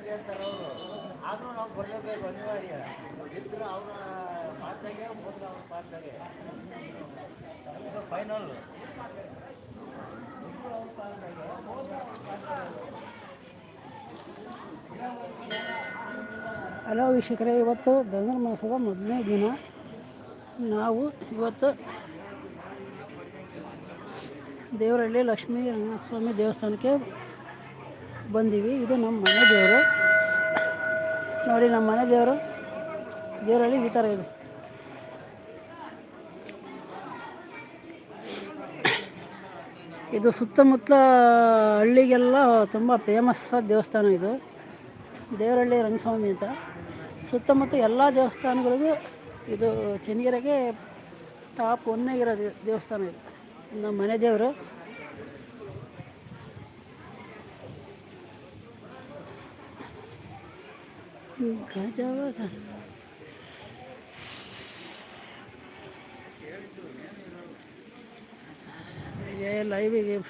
ಮನೆ ಅಂತಾರೆ ಅವರು ಆದರೂ ನಾವು ಬರಲೇಬೇಕು ಅನಿವಾರ್ಯ. ಇದ್ರೆ ಅವರ ಪಾತ್ರಗೆ ಮೊದಲು ಅವ್ರ ಪಾತ್ರಗೆ. ಫೈನಲ್ ಹಲೋ ವೀಕ್ಷಕರೇ, ಇವತ್ತು ಧನುರ್ಮಾಸದ ಮೊದಲನೇ ದಿನ. ನಾವು ಇವತ್ತು ದೇವರಹಳ್ಳಿ ಲಕ್ಷ್ಮೀ ಸ್ವಾಮಿ ದೇವಸ್ಥಾನಕ್ಕೆ ಬಂದೀವಿ. ಇದು ನಮ್ಮ ಮನೆ ದೇವರು. ನೋಡಿ ನಮ್ಮ ಮನೆ ದೇವರು. ದೇವರಲ್ಲಿ ಈ ಥರ ಇದೆ. ಇದು ಸುತ್ತಮುತ್ತಲ ಹಳ್ಳಿಗೆಲ್ಲ ತುಂಬ ಫೇಮಸ್ ದೇವಸ್ಥಾನ ಇದು. ದೇವರಹಳ್ಳಿ ರಂಗಸ್ವಾಮಿ ಅಂತ. ಸುತ್ತಮುತ್ತ ಎಲ್ಲ ದೇವಸ್ಥಾನಗಳಿಗೂ ಇದು ಚೆನ್ನಗಿರಿಗೆ ಟಾಪ್ ಒನ್ನಾಗಿರೋ ದೇ- ದೇವಸ್ಥಾನ ಇದು. ನಮ್ಮ ಮನೆ ದೇವರು. ગાજા વાળા એ લાવી ગઈ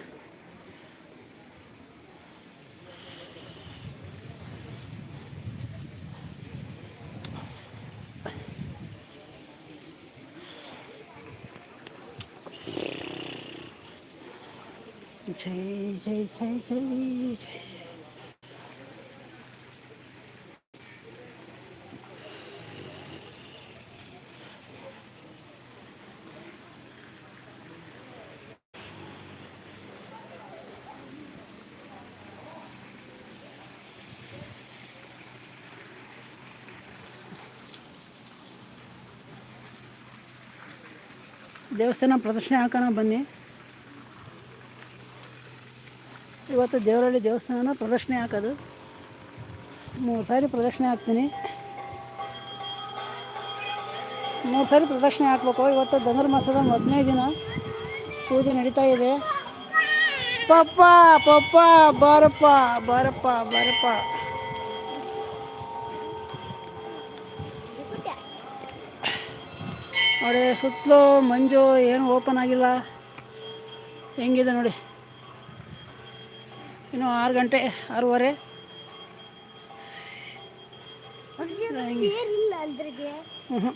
જય જય જય જય જય ದೇವಸ್ಥಾನ ಪ್ರದರ್ಶನ ಹಾಕೋಣ ಬನ್ನಿ. ಇವತ್ತು ದೇವರಹಳ್ಳಿ ದೇವಸ್ಥಾನನ ಪ್ರದರ್ಶನ ಹಾಕೋದು. ಮೂರು ಸಾರಿ ಪ್ರದರ್ಶನ ಹಾಕ್ತೀನಿ. ಮೂರು ಸಾರಿ ಪ್ರದರ್ಶನ ಹಾಕ್ಬೇಕು. ಇವತ್ತು ಧನುರ್ಮಾಸದ ಮೊದಲನೇ ದಿನ ಪೂಜೆ ನಡೀತಾ ಇದೆ. ಪಪ್ಪ ಪಪ್ಪ, ಬಾರಪ್ಪ ಬಾರಪ್ಪ ಬಾರಪ್ಪ. ನೋಡಿ ಸುತ್ತಲೂ ಮಂಜು ಏನು ಓಪನ್ ಆಗಿಲ್ಲ. ಹೆಂಗಿದೆ ನೋಡಿ. ಇನ್ನು ಆರು ಗಂಟೆ ಆರೂವರೆ. ಹ್ಞೂ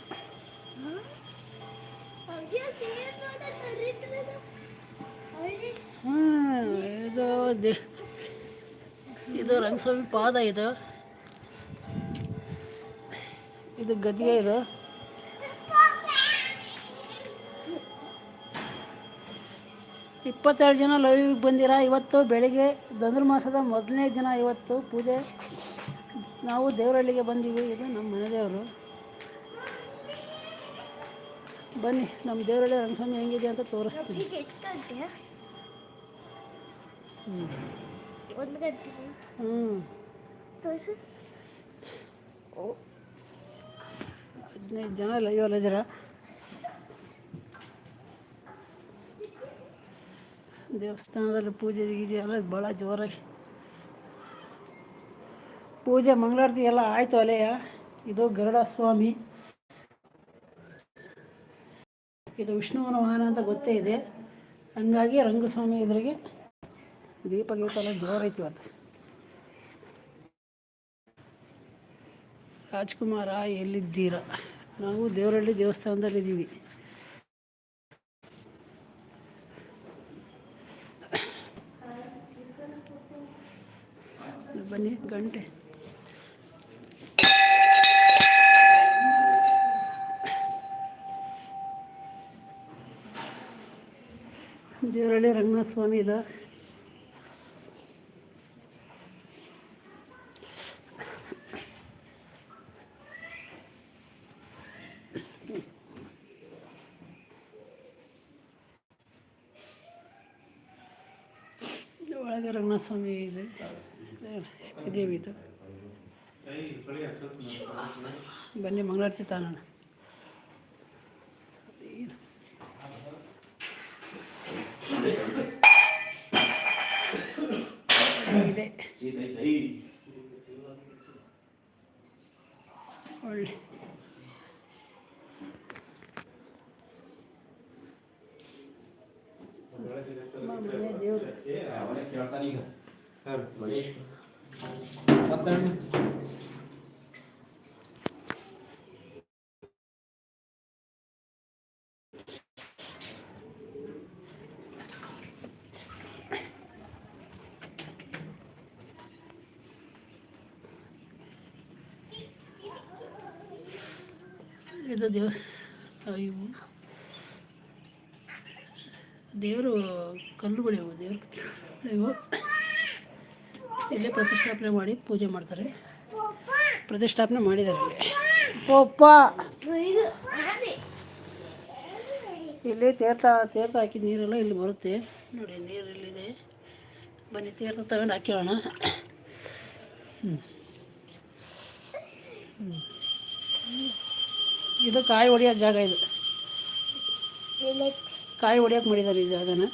ಹ್ಞೂ ಇದು ದಿ ಇದು ರಂಗಸ್ವಾಮಿ ಪಾದ ಇದು. ಇದು ಗದ್ಗೆ ಇದು. ಇಪ್ಪತ್ತೆರಡು ಜನ ಲೈವಿಗೆ ಬಂದಿರ? ಇವತ್ತು ಬೆಳಿಗ್ಗೆ ಧನುರ್ಮಾಸದ ಮೊದಲನೇ ದಿನ ಇವತ್ತು ಪೂಜೆ. ನಾವು ದೇವರಳ್ಳಿಗೆ ಬಂದೀವಿ. ಇದು ನಮ್ಮ ಮನೆ ದೇವರು. ಬನ್ನಿ ನಮ್ಮ ದೇವರಳ್ಳಿ ರಂಗಸ್ವಾಮಿ ಹೆಂಗಿದೆ ಅಂತ ತೋರಿಸ್ತೀನಿ. ಹ್ಞೂ ಹದಿನೈದು ಜನ ಲೈವಲ್ಲಿದ್ದೀರ ದೇವಸ್ಥಾನದಲ್ಲಿ ಪೂಜೆ ಗೀಜೆ ಎಲ್ಲ ಭಾಳ ಜೋರಾಗಿ. ಪೂಜೆ ಮಂಗಳಾರತಿ ಎಲ್ಲ ಆಯಿತು ಅಲೆಯ. ಇದು ಗರುಡ ಸ್ವಾಮಿ. ಇದು ವಿಷ್ಣುವನ ವಾಹನ ಅಂತ ಗೊತ್ತೇ ಇದೆ. ಹಂಗಾಗಿ ರಂಗಸ್ವಾಮಿ ಎದುರಿಗೆ ದೀಪ ಗೀಪ ಎಲ್ಲ ಜೋರೈತಿ ಇವತ್ತು. ರಾಜ್ಕುಮಾರ, ಎಲ್ಲಿದ್ದೀರಾ? ನಾವು ದೇವರಳ್ಳಿ ದೇವಸ್ಥಾನದಲ್ಲಿದ್ದೀವಿ. ಬನ್ನಿ ಗಂಟೆ. ದೇವರಳ್ಳಿ ರಂಗನಾಥ ಸ್ವಾಮಿ ಇದೆ. ಒಳಗೆ ರಂಗನಾಥ ಸ್ವಾಮಿ ಇದೆ. ಇದೇವಿ ಇದು ಬನ್ನಿ ಮಂಗಳಾರತಿ ತಾನೋಣ ಇದೆ. ಒಳ್ಳೆ. ಮನೆ ದೇವರು. ಇದು ದೇವ ಇವು ದೇವರು ಕಲ್ಲುಗಳು ಇವು ದೇವ್ರ ಇವು ಇಲ್ಲೇ ಪ್ರತಿಷ್ಠಾಪನೆ ಮಾಡಿ ಪೂಜೆ ಮಾಡ್ತಾರೆ. ಪ್ರತಿಷ್ಠಾಪನೆ ಮಾಡಿದ್ದಾರೆ ಇಲ್ಲಿ. ಪಪ್ಪ ಇದು ಅದೇ. ಇಲ್ಲಿ ತೀರ್ಥ ತೀರ್ಥ ಹಾಕಿ ನೀರೆಲ್ಲ ಇಲ್ಲಿ ಬರುತ್ತೆ. ನೋಡಿ ನೀರು ಇಲ್ಲಿದೆ. ಬನ್ನಿ ತೀರ್ಥ ತಗೊಂಡು ಹಾಕ್ಯೋಣ. ಹ್ಞೂ ಇದು ಕಾಯಿ ಹೊಡಿಯೋ ಜಾಗ ಇದು. ಕಾಯಿ ಹೊಡಿಯೋಕೆ ಮಾಡಿದ್ದಾರೆ ಈ ಜಾಗನ.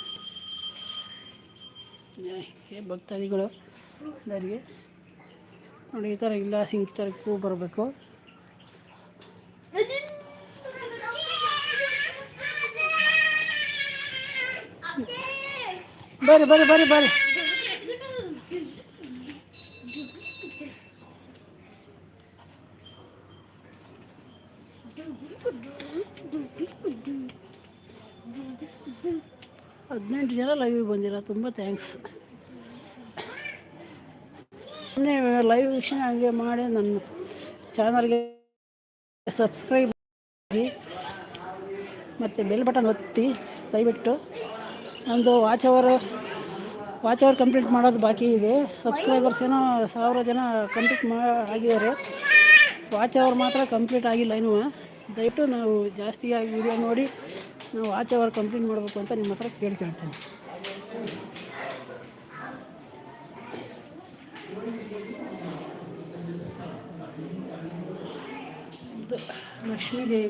ಭಕ್ತಾದಿಗಳು. ಅದರಿಗೆ ನೋಡಿ, ಈ ಥರ ಇಲ್ಲ, ಸಿಂಕ್ ಥರ ಹೂ ಬರಬೇಕು. ಬರ್ರಿ ಬರ್ರಿ ಬರ್ರಿ ಬರ್ರಿ ಹದಿನೆಂಟು ಜನ ಲೈವಿಗೆ ಬಂದಿರ, ತುಂಬ ಥ್ಯಾಂಕ್ಸ್ ಸುಮ್ಮನೆ ಲೈವ್ ವೀಕ್ಷಣೆ ಹಾಗೆ ಮಾಡಿ ನನ್ನ ಚಾನಲ್ಗೆ ಸಬ್ಸ್ಕ್ರೈಬ್ ಮಾಡಿ ಮತ್ತು ಬೆಲ್ ಬಟನ್ ಒತ್ತಿ ದಯವಿಟ್ಟು. ನಂದು watch hour watch hour complete ಮಾಡೋದು ಬಾಕಿ ಇದೆ. ಸಬ್ಸ್ಕ್ರೈಬರ್ಸ್ ಏನೋ ಸಾವಿರ ಜನ ಕಂಪ್ಲೀಟ್ ಮಾ ಆಗಿದ್ದಾರೆ. ವಾಚ್ ಅವರ್ ಮಾತ್ರ ಕಂಪ್ಲೀಟ್ ಆಗಿಲ್ಲ ಇನ್ನೂ. ದಯವಿಟ್ಟು ನಾವು ಜಾಸ್ತಿಯಾಗಿ ವಿಡಿಯೋ ನೋಡಿ, ನಾವು ವಾಚ್ ಅವರ್ ಕಂಪ್ಲೀಟ್ ಮಾಡಬೇಕು ಅಂತ ನಿಮ್ಮ ಹತ್ರ ಕೇಳ್ಕೊಳ್ತೀನಿ. ಇದು ಲಕ್ಷ್ಮೀದೇವಿ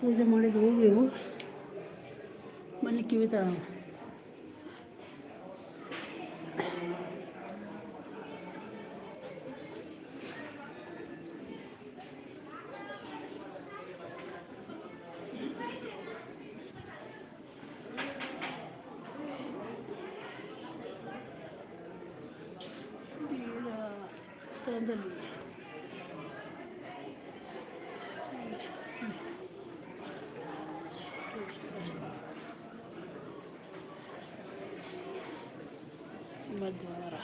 ಪೂಜೆ ಮಾಡಿದ ಹೂವು ಬನ್ನಿ ಕಿವಿ Andaluz. Мадара.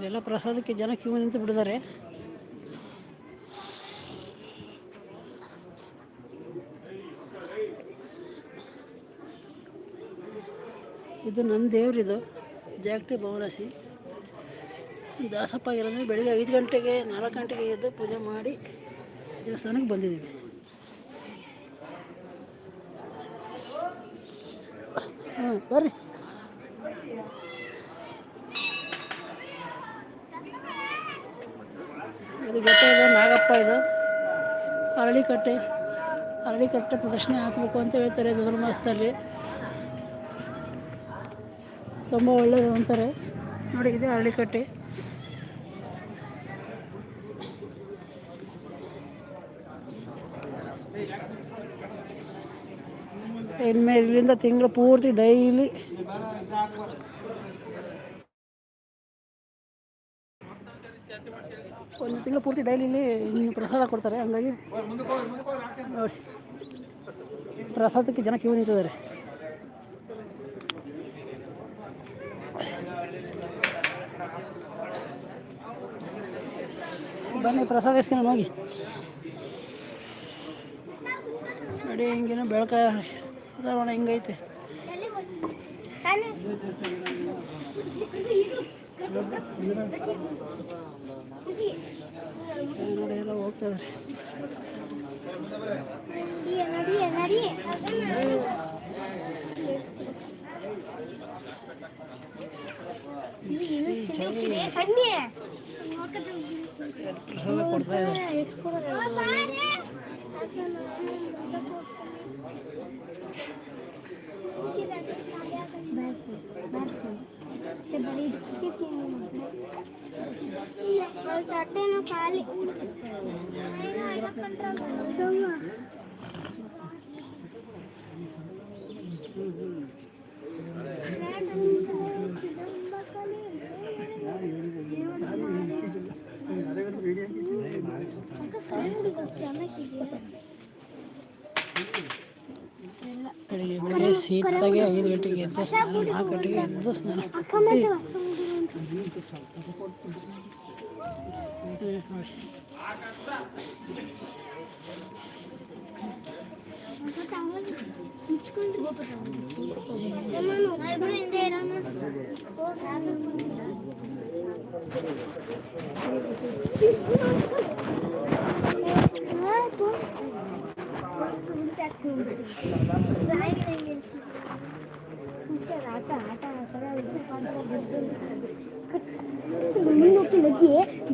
ಇಲ್ಲೆಲ್ಲ ಪ್ರಸಾದಕ್ಕೆ ಜನ ಕ್ಯೂ ನಿಂತು ಬಿಡಿದ್ದಾರೆ ಇದು ನನ್ನ ದೇವ್ರಿದು ಜಾಗಟಿ ಭವನಸಿ. ದಾಸಪ್ಪ ಇರೋದ್ರೆ ಬೆಳಿಗ್ಗೆ ಐದು ಗಂಟೆಗೆ, ನಾಲ್ಕು ಗಂಟೆಗೆ ಎದ್ದು ಪೂಜೆ ಮಾಡಿ ದೇವಸ್ಥಾನಕ್ಕೆ ಬಂದಿದ್ದೀವಿ. ಹ್ಞೂ ಬರ್ರಿ. ಇದು ಬೆಟ್ಟ ಇದೆ ನಾಗಪ್ಪ ಇದು. ಅರಳಿಕಟ್ಟೆ ಅರಳಿಕಟ್ಟೆ ಪ್ರದರ್ಶನ ಹಾಕಬೇಕು ಅಂತ ಹೇಳ್ತಾರೆ ಧನುರ್ಮಾಸದಲ್ಲಿ ತುಂಬ ಒಳ್ಳೆಯದು ಅಂತಾರೆ. ನೋಡಿ, ಇದೆ ಅರಳಿಕಟ್ಟೆ. ಇಲ್ಲಿಂದ ತಿಂಗಳು ಪೂರ್ತಿ ಡೈಲಿ ಪೂರ್ತಿ ಡೈಲಿ ಇಲ್ಲಿ ಪ್ರಸಾದ ಕೊಡ್ತಾರೆ. ಹಂಗಾಗಿ ಪ್ರಸಾದಕ್ಕೆ ಜನ ಕ್ಯೂ ನಿಂತಿದ್ದಾರೆ. ಬನ್ನಿ, ಪ್ರಸಾದ ಇಸ್ಕೊಂಡು ಹೋಗಿ. ನೋಡಿ ಹಿಂಗೇನು ಬೆಳಕ ವಾತಾವರಣ ಹಿಂಗೈತೆ. ನೋಡಿ ಎಲ್ಲ ಹೋಗ್ತದ್ರಿ. ಪ್ರಸಾದ ಕೊಡ್ತಾ ಇದ್ದಾರೆ ತಟ್ಟೆನು ಖಾಲಿ ಬೆಳಿಗ್ಗೆ ಬೆಳಿಗ್ಗೆ ಶೀತಾಗಿ ಐದು ಗಂಟೆಗೆ ಎದ್ದು ಸ್ನಾನ ನಾಲ್ಕು ಗಂಟೆಗೆ ಎದ್ದು ಸ್ನಾನ ಅಕ್ಕ ಮತ್ತೆ ಹ್ಮ್, ನೋಡಿ. ಇಬ್ರು ಹಿಂದೆ ಇರೋಣ ಆಟ ಆಟ ಮುಂದೋಗ್ತಿ ಲಗ್ಗಿ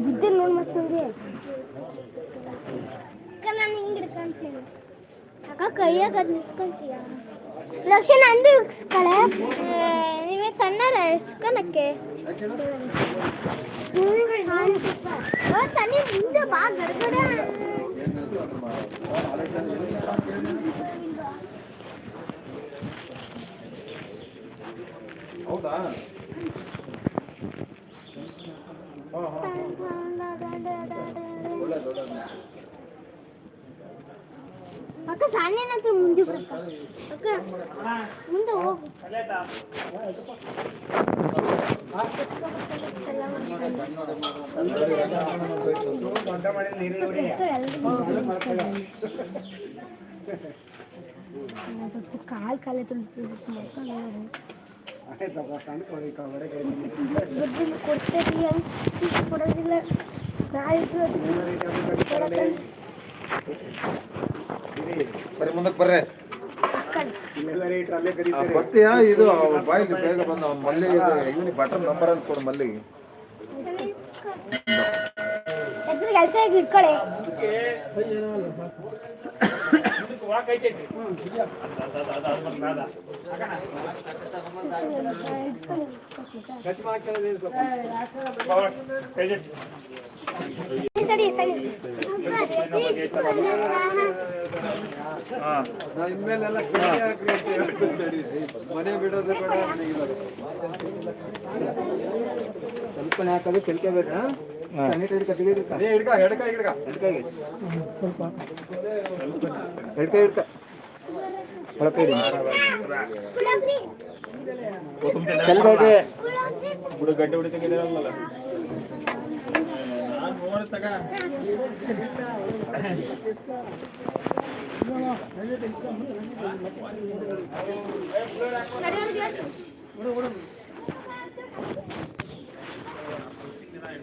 ಬಿದ್ದೆ ನೋಡಿ ಮತ್ತೆ ಅಕ್ಕ ನಾನು ಹಿಂಗೆ ಹಿಡ್ಕೊಂತೀನಿ ಅಕ್ಕ ಕೈಯಾಗ ಅದು ನಿಸ್ಕೊಂತೀಯ ಲಕ್ಷ್ಮಣ ಅಂದು ಇಸ್ಕಳೆ ನೀವೇ ಸಣ್ಣರ ಇಸ್ಕೊಳಕ್ಕೆ ತನಿ ಮುಂದೆ ಬಾ ಗಡಗಡ ಹೌದಾ ಅಕ್ಕ ಸಾಲಿನಂತ್ರ ಮುಂದೆ ಬರಕ್ಕ ಅಕ್ಕ ಮುಂದೆ ಹೋಗು ಸ್ವಲ್ಪ ಕಾಲು ಕಾಲೇ ತುಳಿತು ದುಡ್ಡು ಕೊಡ್ತೀರಿ ಅಂತ ಕೊಡೋದಿಲ್ಲ ನಾಳೆ ಬರ್ರಿ ಮುಂದಕ್ಕೆ ಬರ್ರಿ. ಆ, ಬರ್ತೀಯಾ? ಇದು ಬಾಯಿಗೆ ಬೇಗ ಬಂದ ಮಲ್ಲಿ ಇವನಿಗೆ ಬಟನ್ ನಂಬರ್ ಅಂತ ಕೊಡು ಕೆಲಸ ಇಟ್ಕೊಳ್ಳಿ. ಇನ್ಮೇಲೆಲ್ಲ ಮನೆ ಬಿಡೋದು ಬೇಡ ಸ್ವಲ್ಪ ಹಾಕೋದು ಕೆಲ್ಕೆ ಬೇಡ ಹಿಡ್ಕ ಹಿಡ್ಕ ಹಿಡ್ಕ ಹಿಡ್ಕ ಹಿಡ್ಕ ಒಳಕ್ಕೆ ಇಡಿ. ಚೆಲ್ಬೇಡಿ.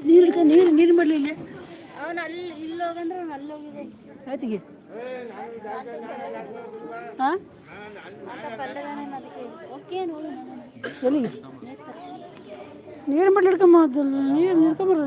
ನೀರು ಹಿಡ್ಕ ನೀರು ನೀರು ಮಾಡಲಿ ಇಲ್ಲಿ. ಅವನು ಅಲ್ಲಿ ಇಲ್ಲಿ ಹೋಗಂದ್ರೆ ಅವ್ನು ಅಲ್ಲಿ ಹೋಗಿದೆ. ಆಯ್ತಿಗೆ? ಹಾಂ ನೀರು ಮಟ್ಲ ಹಿಡ್ಕೊಂಬ ನೀರು ಹಿಡ್ಕೊಂಬರ